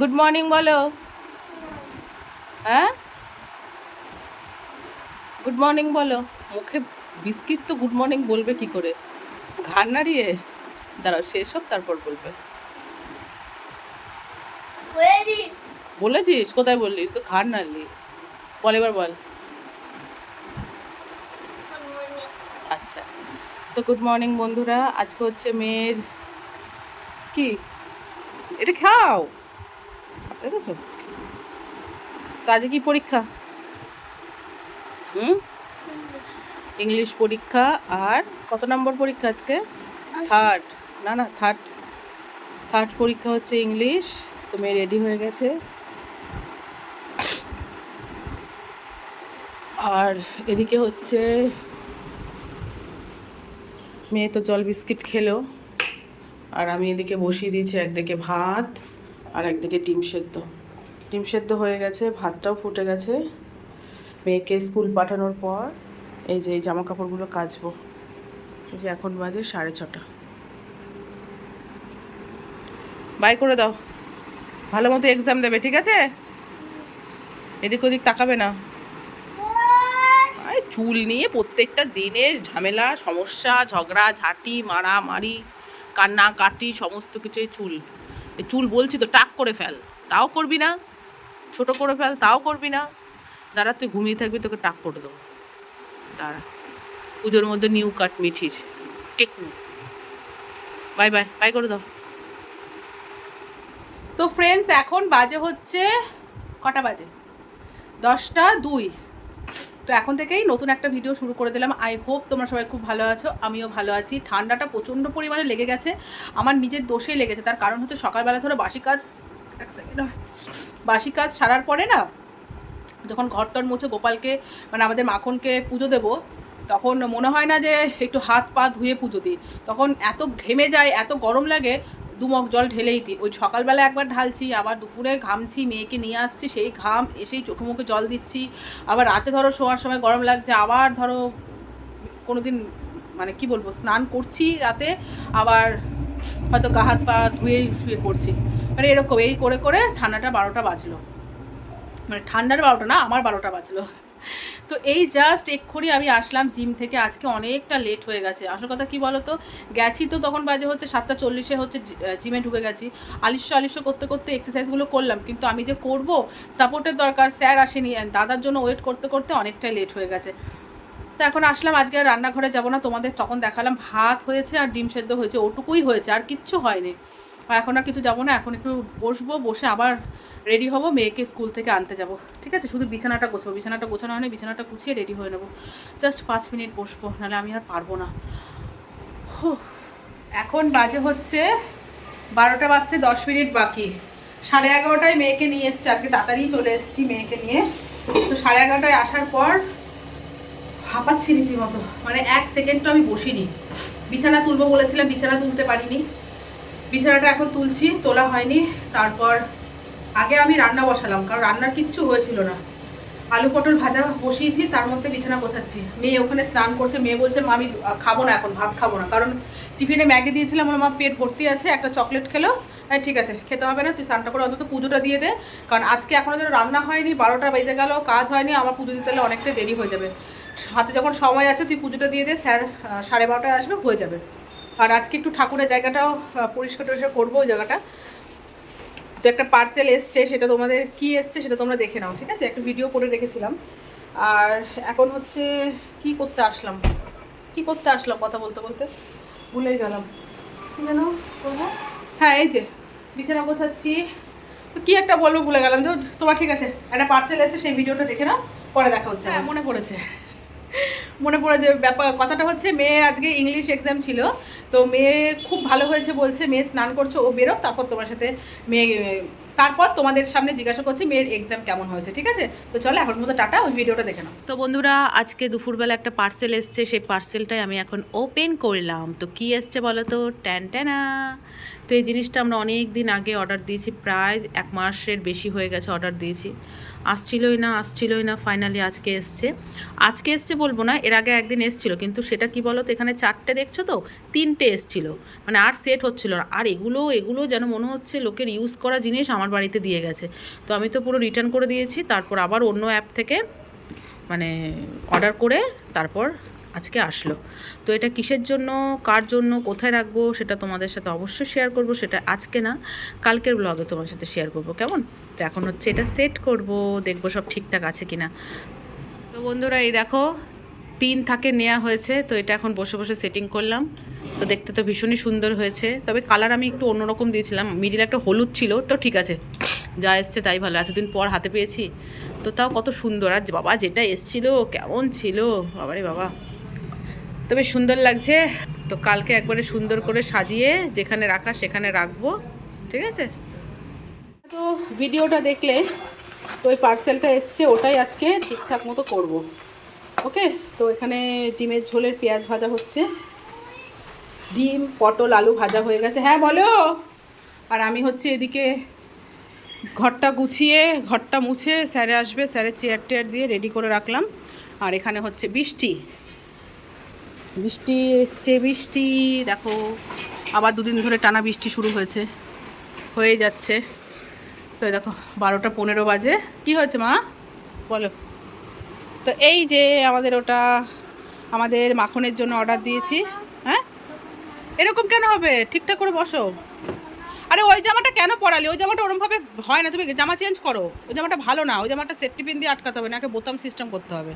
Good morning বলো। হ্যাঁ? Good morning বলো। মুখে বিস্কিট তো গুড মর্নিং বলবে কি করে? ঘাড় নাড়িয়ে? দাঁড়াও শেষ হোক তারপর বলবে। বলেছিস? কোথায় বললি? তো ঘাড় নাড়লি। বল এবার বল। আচ্ছা। তো গুড মর্নিং বন্ধুরা আজকে হচ্ছে মেয়ের কি? এটা খাও। দেখেছ? তো আজকে কি পরীক্ষা? হুম? ইংলিশ পরীক্ষা আর কত নম্বর পরীক্ষা আজকে? থার্ড না না থার্ড থার্ড পরীক্ষা হচ্ছে ইংলিশ তো মেয়ে রেডি হয়ে গেছে। আর এদিকে হচ্ছে মেয়ে তো জল বিস্কিট খেলো। আর আমি এদিকে বসিয়ে দিয়েছি একদিকে ভাত। আর একদিকে ডিম সেদ্ধ। ডিম সেদ্ধ হয়ে গেছে, ভাতটাও ফুটে গেছে। মেয়েকে স্কুল পাঠানোর পর এই যে এই জামা কাপড়গুলো কাচবো। এই যে এখন বাজে সাড়ে ছটা। বাই করে দাও। ভালো মতো এক্সাম দেবে, ঠিক আছে? এদিক ওদিক তাকাবে না। চুল নিয়ে প্রত্যেকটা দিনের ঝামেলা, সমস্যা, ঝগড়া, ঝাঁটি, মারামারি কান্না কাটি সমস্ত কিছুই চুল। চুল বলছি তো, টাক করে ফেল। তাও করবি না, ছোট করে ফেল, তাও করবি না। দাঁড়া, তুই ঘুমিয়ে থাকবি, তোকে টাক করে দেবো। দাঁড়া, পুজোর মধ্যে নিউ কাট মিঠির টেকু। বাই বাই বাই করে দাও। তো ফ্রেন্ডস এখন বাজে হচ্ছে কটা বাজে? দশটা দুই। তো এখন থেকেই নতুন একটা ভিডিও শুরু করে দিলাম। আই হোপ তোমরা সবাই খুব ভালো আছো, আমিও ভালো আছি। ঠান্ডাটা প্রচণ্ড পরিমাণে লেগে গেছে। আমার নিজের দোষেই লেগেছে, তার কারণ হচ্ছে সকালবেলা ধরো বাসি কাজ এক সেকেন্ড বাসি কাজ সারার পরে না, যখন ঘরটর মুছে গোপালকে মানে আমাদের মাখনকে পুজো দেবো, তখন মনে হয় না যে একটু হাত পা ধুয়ে পুজো দিই। তখন এত ঘেমে যায়, এত গরম লাগে দুমক জল ঢেলেই দিই ওই সকালবেলা একবার ঢালছি, আবার দুপুরে ঘামছি, মেয়েকে নিয়ে আসছি, সেই ঘাম এসেই চোখে মুখে জল দিচ্ছি। আবার রাতে ধরো শোয়ার সময় গরম লাগছে, আবার ধরো কোনো দিন মানে কি বলব, স্নান করছি রাতে, আবার হয়তো গা হাত পা ধুয়েই শুয়ে পড়ছি। মানে এরকম, এই করে করে ঠান্ডাটা বারোটা বাজলো। মানে ঠান্ডার বারোটা না, আমার বারোটা বাজলো। তো এই জাস্ট এক্ষুনি আমি আসলাম জিম থেকে। আজকে অনেকটা লেট হয়ে গেছে। আসল কথা কি বলো তো গেছি তো তখন বাজে হচ্ছে সাতটা চল্লিশে হচ্ছে জিমে ঢুকে গেছি। আলিস্য আলিস্য করতে করতে এক্সারসাইজগুলো করলাম। কিন্তু আমি যে করব সাপোর্টের দরকার, স্যার আসেনি দাদার জন্য ওয়েট করতে করতে অনেকটাই লেট হয়ে গেছে। তো এখন আসলাম, আজকে আর রান্নাঘরে যাব না। তোমাদের তখন দেখালাম, ভাত হয়েছে আর ডিম সেদ্ধ হয়েছে। ওটুকুই হয়েছে, আর কিচ্ছু হয়নি। এখন আর কিছু যাব না, এখন একটু বসবো, বসে আবার রেডি হব, মেয়েকে স্কুল থেকে আনতে যাব। ঠিক আছে? শুধু বিছানাটা গোছাবো। বিছানাটা গোছানো হয় না বিছানাটা গুছিয়ে রেডি হয়ে নেব। জাস্ট পাঁচ মিনিট বসবো, নাহলে আমি আর পারব না। এখন বাজে হচ্ছে বারোটা বাজতে দশ মিনিট বাকি। সাড়ে এগারোটায় মেয়েকে নিয়ে এসছি, আজকে তাড়াতাড়ি চলে এসেছি মেয়েকে নিয়ে। তো সাড়ে এগারোটায় আসার পর হাঁপাচ্ছি রীতিমতো। মানে এক সেকেন্ডটা আমি বসিনি। বিছানা তুলবো বলেছিলাম, বিছানা তুলতে পারিনি। বিছানাটা এখন তুলছি, তোলা হয়নি। তারপর আগে আমি রান্না বসালাম, কারণ রান্নার কিচ্ছু হয়েছিল না। আলু পটল ভাজা বসিয়েছি, তার মধ্যে বিছানা গোছাচ্ছি। মেয়ে ওখানে স্নান করছে, মেয়ে বলছে, মা, আমি খাব না এখন, ভাত খাব না। কারণ টিফিনে ম্যাগি দিয়েছিলাম আমার মা, পেট ভর্তি আছে, একটা চকলেট খেলো। হ্যাঁ ঠিক আছে, খেতে হবে না, তুই স্নানটা করে অন্তত পুজোটা দিয়ে দে। কারণ আজকে এখনও যেন রান্না হয়নি, বারোটা বেজে গেল, কাজ হয়নি, আমার পুজো দিতে গেলে অনেকটা দেরি হয়ে যাবে। হাতে যখন সময় আছে, তুই পুজোটা দিয়ে দে, স্যার সাড়ে বারোটায় আসবে, হয়ে যাবে। আর আজকে একটু ঠাকুরের জায়গাটাও পরিষ্কার টরিষ্কার করব ওই জায়গাটা। তো একটা পার্সেল এসছে, সেটা তোমাদের কি এসছে সেটা তোমরা দেখে নাও, ঠিক আছে? একটা ভিডিও করে রেখেছিলাম। আর এখন হচ্ছে কি করতে আসলাম? কি করতে আসলাম কথা বলতে বলতে? ভুলেই গেলাম। যেন করব? হ্যাঁ এই যে, বিছানা গোছাচ্ছি। তো কি একটা বলব, ভুলে গেলাম। যে তোমার ঠিক আছে, একটা পার্সেল এসে সেই ভিডিওটা দেখে নাও, পরে দেখা হচ্ছে। হ্যাঁ মনে পড়েছে। মনে পড়ে যে ব্যাপার, কথাটা হচ্ছে মেয়ে আজকে ইংলিশ এক্সাম ছিল, তো মেয়ে খুব ভালো হয়েছে বলছে, মেয়ে স্নান করছে, ও বেরোক, তারপর তোমার সাথে মেয়ে, তারপর তোমাদের সামনে জিজ্ঞাসা করছি মেয়ের এক্সাম কেমন হয়েছে, ঠিক আছে? তো চলো, এখন মতো টাটা, ওই ভিডিওটা দেখে নাও। তো বন্ধুরা, আজকে দুপুরবেলা একটা পার্সেল এসছে, সেই পার্সেলটাই আমি এখন ওপেন করলাম। তো কি এসছে বলো তো? ট্যান ট্যানা। তো এই জিনিসটা আমরা অনেক দিন আগে অর্ডার দিয়েছি, প্রায় এক মাসের বেশি হয়ে গেছে অর্ডার দিয়েছি। আসছিলই না আসছিলই না ফাইনালি আজকে এসছে। আজকে এসছে বলব না, এর আগে একদিন এসছিল, কিন্তু সেটা কি বলো তো এখানে চারটে দেখছ তো, তিনটে এসছিল। মানে আর সেট হচ্ছিল না, আর এগুলো এগুলো যেন মনে হচ্ছে লোকের ইউজ করা জিনিস আমার বাড়িতে দিয়ে গেছে। তো আমি তো পুরো রিটার্ন করে দিয়েছি, তারপর আবার অন্য অ্যাপ থেকে মানে অর্ডার করে, তারপর আজকে আসলো। তো এটা কিসের জন্য, কার জন্য, কোথায় রাখব সেটা তোমাদের সাথে অবশ্যই শেয়ার করব, সেটা আজকে না, কালকের ব্লগে তোমার সাথে শেয়ার করব, কেমন? তো এখন হচ্ছে এটা সেট করব, দেখব সব ঠিকঠাক আছে কি না তো বন্ধুরা, এই দেখো, তিন থাকে নেওয়া হয়েছে, তো এটা এখন বসে বসে সেটিং করলাম। তো দেখতে তো ভীষণই সুন্দর হয়েছে, তবে কালার আমি একটু অন্যরকম দিয়েছিলাম মিডিল একটা হলুদ ছিল, তো ঠিক আছে, যা এসছে তাই ভালো, এতদিন পর হাতে পেয়েছি। তো তাও কত সুন্দর, আর বাবা যেটা এসছিল, কেমন ছিল, বাবারে বাবা। তো বেশ সুন্দর লাগছে। তো কালকে একবারে সুন্দর করে সাজিয়ে যেখানে রাখা সেখানে রাখব। ঠিক আছে? তো ভিডিওটা দেখলে তো ওই পার্সেলটা এসছে, ওটাই আজকে ঠিকঠাক মতো করব। ওকে? তো এখানে ডিমের ঝোলের পেঁয়াজ ভাজা হচ্ছে। ডিম, পটল, আলু ভাজা হয়ে গেছে। হ্যাঁ বলো! আর আমি হচ্ছে এদিকে ঘরটা গুছিয়ে, ঘরটা মুছে, স্যারে আসবে স্যারে চেয়ার টেয়ার দিয়ে রেডি করে রাখলাম। আর এখানে হচ্ছে বৃষ্টি। বৃষ্টি এসছে, বৃষ্টি, দেখো। আবার দুদিন ধরে টানা বৃষ্টি শুরু হয়েছে, হয়ে যাচ্ছে। তো দেখো, বারোটা পনেরো বাজে। কি হয়েছে মা? বলো। তো এই যে আমাদের ওটা, আমাদের মাখনের জন্য অর্ডার দিয়েছি হ্যাঁ? এরকম কেন হবে? ঠিকঠাক করে বসো। আরে ওই জামাটা কেন পরালি? ওই জামাটা ওরমভাবে হয় না। তুমি জামা চেঞ্জ করো। ওই জামাটা ভালো না। ওই জামাটা সেফটি পিন দিয়ে আটকাতে হবে না একটা বোতাম সিস্টেম করতে হবে।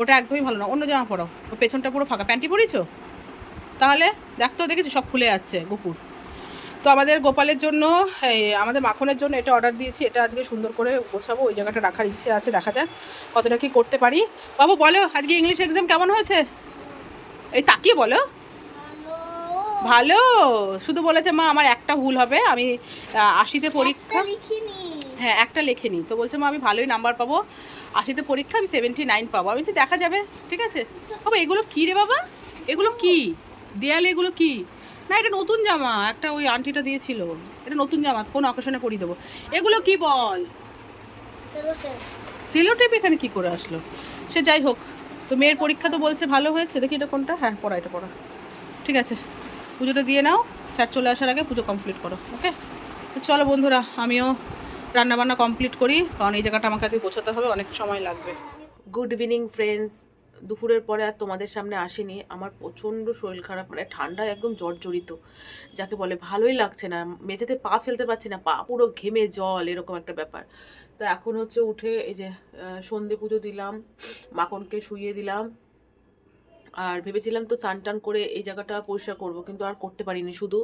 ওটা একদমই ভালো না। অন্য জামা পরো। ও পেছনটা পুরো ফাঁকা। প্যান্টি পরিছো তাহলে দেখতেও দেখেছি সব খুলে যাচ্ছে গুপুর। তো আমাদের গোপালের জন্য আমাদের মাখনের জন্য এটা অর্ডার দিয়েছি। এটা আজকে সুন্দর করে গোছাবো। ওই জায়গাটা রাখার ইচ্ছে আছে। দেখা যাক কতটা কি করতে পারি। বাবু, বলো, আজকে ইংলিশ এক্সাম কেমন হয়েছে? এই তাকিয়ে বলো। ভালো। শুধু বলেছে মা আমার একটা ভুল হবে। আমি আশিতে পরীক্ষা হ্যাঁ একটা লেখেনি। তো বলছে মা আমি ভালোই নাম্বার পাবো। আশিতে পরীক্ষা আমি সেভেন্টি নাইন পাবো। আমি দেখা যাবে ঠিক আছে? বাবা এগুলো কী রে বাবা? এগুলো কি? দেয়ালে এগুলো কি? না এটা নতুন জামা। একটা ওই আন্টিটা দিয়েছিল। এটা নতুন জামা কোন অকেশনে পরিয়ে দেবো। এগুলো কি বল? সেলো টেপ এখানে কি করে আসলো? সে যাই হোক তো মেয়ের পরীক্ষা তো বলছে ভালো হয়েছে। দেখি এটা কোনটা? হ্যাঁ পড়া এটা পড়া। ঠিক আছে। পুজোটা দিয়ে নাও স্যার চলে আসার আগে পুজো কমপ্লিট করো ওকে তো চলো বন্ধুরা, আমিও রান্নাবান্না কমপ্লিট করি, কারণ এই জায়গাটা আমার কাছে গোছাতে হবে, অনেক সময় লাগবে। গুড ইভিনিং ফ্রেন্ডস দুপুরের পরে আর তোমাদের সামনে আসিনি। আমার প্রচণ্ড শরীর খারাপ মানে ঠান্ডা একদম জর্জরিত, যাকে বলে ভালোই লাগছে না। মেঝেতে পা ফেলতে পারছি না, পা পুরো ঘেমে জল, এরকম একটা ব্যাপার। তো এখন হচ্ছে উঠে এই যে সন্ধে পুজো দিলাম মাখনকে শুইয়ে দিলাম আর ভেবেছিলাম তো সান টান করে এই জায়গাটা পরিষ্কার করব, কিন্তু আর করতে পারিনি। শুধু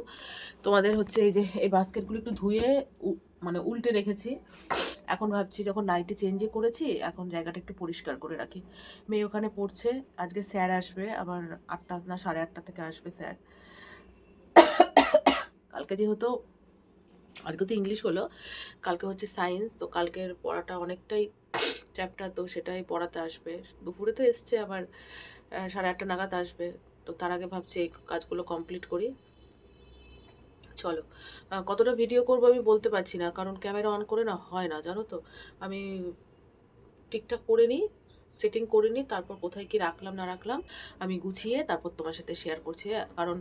তোমাদের হচ্ছে এই যে, এই বাস্কেটগুলো একটু ধুয়ে মানে উল্টে রেখেছি। এখন ভাবছি যখন নাইটে চেঞ্জই করেছি, এখন জায়গাটা একটু পরিষ্কার করে রাখি। মেয়ে ওখানে পড়ছে, আজকে স্যার আসবে, আবার আটটা না, সাড়ে আটটা থেকে আসবে স্যার। কালকে যেহেতু, আজকে তো ইংলিশ হলো, কালকে হচ্ছে সায়েন্স তো কালকের পড়াটা অনেকটাই চ্যাপ্টার তো সেটাই পড়াতে আসবে। দুপুরে তো এসছে আবার সাড়ে আটটা নাগাদ আসবে। তো তার আগে ভাবছি এই কাজগুলো কমপ্লিট করি। চলো কতটা ভিডিও করব আমি বলতে পারছি না, কারণ ক্যামেরা অন করে না, হয় না, জানো তো? আমি ঠিকঠাক করে নিই সেটিং করে নিই তারপর কোথায় কি রাখলাম, না রাখলাম, আমি গুছিয়ে তারপর তোমার সাথে শেয়ার করছি। কারণ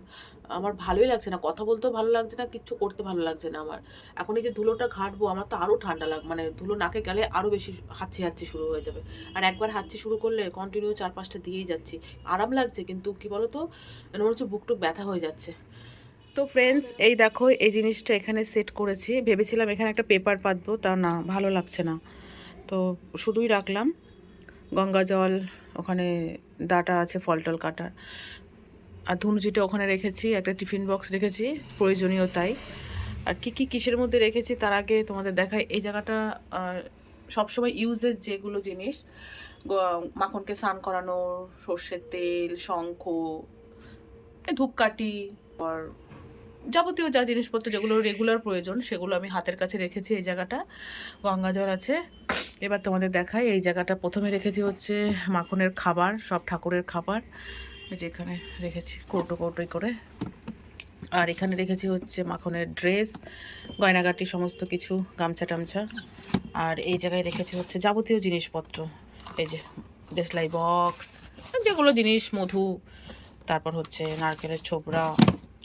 আমার ভালোই লাগছে না, কথা বলতেও ভালো লাগছে না, কিচ্ছু করতে ভালো লাগছে না আমার। এখন এই যে ধুলোটা ঘাটবো, আমার তো আরও ঠান্ডা লাগ মানে ধুলো নাকে গেলে আরও বেশি হাঁচি হাঁচি শুরু হয়ে যাবে। আর একবার হাঁচি শুরু করলে কন্টিনিউ চার পাঁচটা দিয়েই যাচ্ছি। আরাম লাগছে, কিন্তু কি বলো তো মানে হচ্ছে বুকটুক ব্যথা হয়ে যাচ্ছে। তো ফ্রেন্ডস এই দেখো, এই জিনিসটা এখানে সেট করেছি। ভেবেছিলাম এখানে একটা পেপার পাতবো, তা না, ভালো লাগছে না। তো শুধুই রাখলাম। গঙ্গা জল, ওখানে ডাটা আছে ফল টল কাটার। আর ধুনুচিটা ওখানে রেখেছি, একটা টিফিন বক্স রেখেছি, প্রয়োজনীয় তাই। আর কী কী কিসের মধ্যে রেখেছি তার আগে তোমাদের দেখায় এই জায়গাটা সবসময় ইউজের যেগুলো জিনিস মাখনকে স্নান করানো, সর্ষের তেল, শঙ্খ ধূপকাঠি আর যাবতীয় যা জিনিসপত্র যেগুলো রেগুলার প্রয়োজন, সেগুলো আমি হাতের কাছে রেখেছি এই জায়গাটা। গঙ্গাজল আছে। এবার তোমাদের দেখাই, এই জায়গাটা প্রথমে রেখেছি হচ্ছে মাখনের খাবার, সব ঠাকুরের খাবার। এই যে এখানে রেখেছি কৌটো কৌটোই করে। আর এখানে রেখেছি হচ্ছে মাখনের ড্রেস গয়নাগাটি, সমস্ত কিছু, গামছা টামছা। আর এই জায়গায় রেখেছি হচ্ছে যাবতীয় জিনিসপত্র। এই যে দেশলাই বক্স যেগুলো জিনিস, মধু, তারপর হচ্ছে নারকেলের ছোবড়া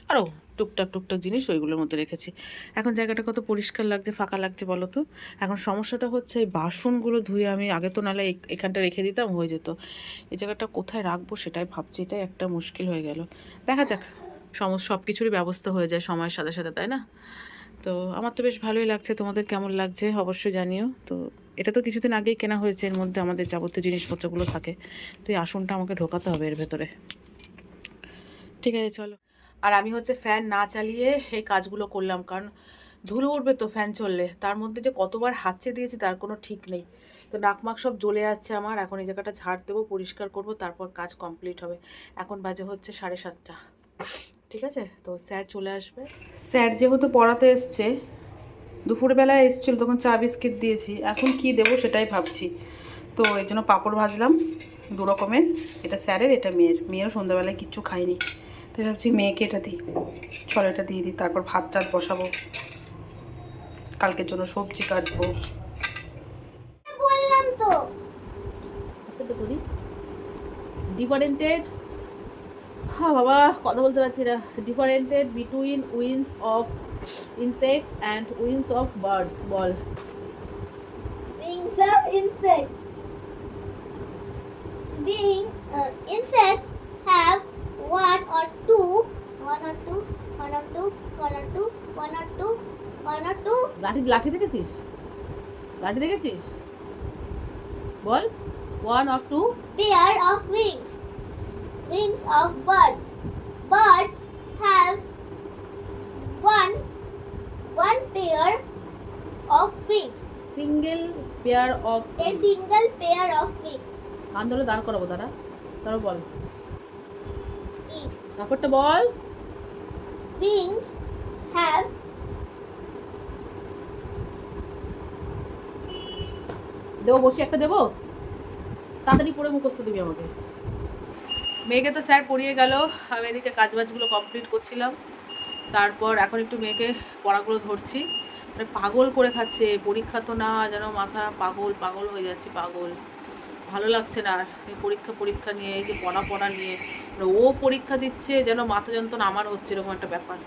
আরও টুকটাক টুকটাক জিনিস ওইগুলোর মধ্যে রেখেছি। এখন জায়গাটা কত পরিষ্কার লাগছে, ফাঁকা লাগছে বলো তো এখন সমস্যাটা হচ্ছে এই বাসনগুলো ধুয়ে আমি, আগে তো এই- এখানটা রেখে দিতাম, হয়ে যেত। এই জায়গাটা কোথায় রাখব সেটাই ভাবছি, এটাই একটা মুশকিল হয়ে গেল। দেখা যাক সমস্ত সব কিছুরই ব্যবস্থা হয়ে যায় সময়ের সাথে সাথে, তাই না? তো আমার তো বেশ ভালোই লাগছে, তোমাদের কেমন লাগছে অবশ্যই জানিও। তো এটা তো কিছুদিন আগেই কেনা হয়েছে, এর মধ্যে আমাদের যাবতীয় জিনিসপত্রগুলো থাকে। তো এই আসনটা আমাকে ঢোকাতে হবে এর ভেতরে। ঠিক আছে, চলো। আর আমি হচ্ছে ফ্যান না চালিয়ে এই কাজগুলো করলাম, কারণ ধুলো উঠবে তো ফ্যান চললে। তার মধ্যে যে কতবার হাঁচে দিয়েছি তার কোনো ঠিক নেই। তো নাকমাক সব জ্বলে যাচ্ছে আমার, এখন এই জায়গাটা ঝাড় দেবো, পরিষ্কার করব, তারপর কাজ কমপ্লিট হবে। এখন বাজে হচ্ছে সাড়ে সাতটা। ঠিক আছে? তো স্যার চলে আসবে। স্যার যেহেতু পড়াতে এসছে, দুপুরবেলায় এসেছিল, তখন চা বিস্কিট দিয়েছি। এখন কি দেবো সেটাই ভাবছি। তো এই জন্য পাঁপড় ভাজলাম, দু রকমের। এটা স্যারের, এটা মেয়ের। মেয়েও সন্ধ্যাবেলায় কিচ্ছু খায়নি। তাই ভাবছি মেয়েকে এটা দিই চল এটা দিয়ে দিই তারপর ভাত টাত বসাবো। কালকের জন্য সবজি কাটবো। বললাম তো। ডিফারেন্টেড হ্যাঁ বাবা কথা বলতে পারছি না। Differentiated between wings of insects and wings of birds ball. Wings of insects being uh, insects have one or two one or two one or two one or two one or two one or two লাঠি লাঠি দেখেছিস লাঠি দেখেছিস বল one of two pair of wings wings of birds birds have one one pair of wings single pair of a single pair of wings কান ধরে দাঁড় করাবো তারা তারপর বল E. তারপরটা বল। Wings have দেবো বসে একটা দেবো? তাড়াতাড়ি পড়ে মুখস্থ দিবি আমাকে। মেয়েকে তো স্যার পড়িয়ে গেল আমি এদিকে কাজবাজগুলো কমপ্লিট করছিলাম। তারপর এখন একটু মেয়েকে পড়াগুলো ধরছি। মানে পাগল করে খাচ্ছে পরীক্ষা তো না যেন মাথা পাগল পাগল হয়ে যাচ্ছে পাগল। ভালো লাগছে না। এই পরীক্ষা পরীক্ষা নিয়ে, এই যে পড়া পড়া নিয়ে মানে ও পরীক্ষা দিচ্ছে যেন মাথা যন্ত্রণা আমার হচ্ছে এরকম একটা ব্যাপার।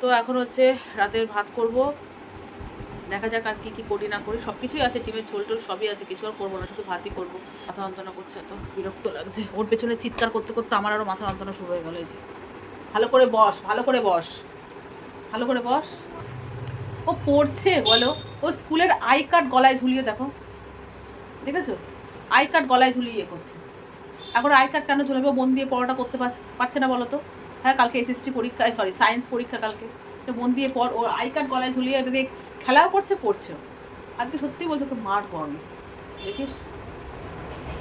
তো এখন হচ্ছে রাতের ভাত করব। দেখা যাক আর কী কী করি না করি। সব কিছুই আছে টিমের ঝোল টোল সবই আছে, কিছু আর করব না, শুধু ভাতই করব। মাথা যন্ত্রণা করছে, এত বিরক্ত লাগছে। ওর পেছনে চিৎকার করতে করতে আমার আরও মাথা যন্ত্রণা শুরু হয়ে গেল, এই যে। ভালো করে বস, ভালো করে বস, ভালো করে বস। ও পড়ছে, বলো। ও স্কুলের আই কার্ড গলায় ঝুলিয়ে দেখো। দেখেছ? আই কার্ড গলায় ঝুলিয়ে ইয়ে করছে। এখন আই কার্ড কেন ঝুলাবে? মন দিয়ে পড়াটা করতে পারছে না বলো তো হ্যাঁ কালকে এসএসটি পরীক্ষা সরি সায়েন্স পরীক্ষা কালকে। তো মন দিয়ে পড় ও আই কার্ড গলায় ঝুলিয়ে এটা দিয়ে খেলাও করছে পড়ছে আজকে সত্যি বলছে ওকে মার কর। দেখিস,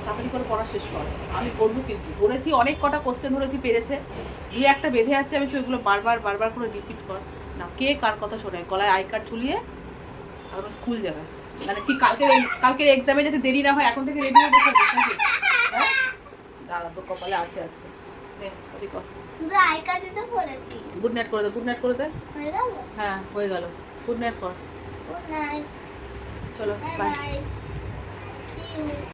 তাড়াতাড়ি করে পড়া শেষ কর। আমি করব কিন্তু ধরেছি, অনেক কটা কোশ্চেন ধরেছি, পেরেছে। দিয়ে একটা বেঁধে যাচ্ছে আমি ওইগুলো বারবার বারবার করে রিপিট কর। না, কে কার কথা শোনে? গলায় আই কার্ড ঝুলিয়ে আর স্কুল যাবে। মানে ঠিক কালকে কালকের এক্সামে যাতে দেরি না হয় এখন থেকে রেডি হয়ে বসে নাকি? হ্যাঁ? দাঁড়া তো কপালে আছে আজকে। গুড নাইট করে। দে গুড নাইট করে দে। হ্যাঁ হয়ে গেল। গুড নাইট কর। গুড নাইট চলো বাই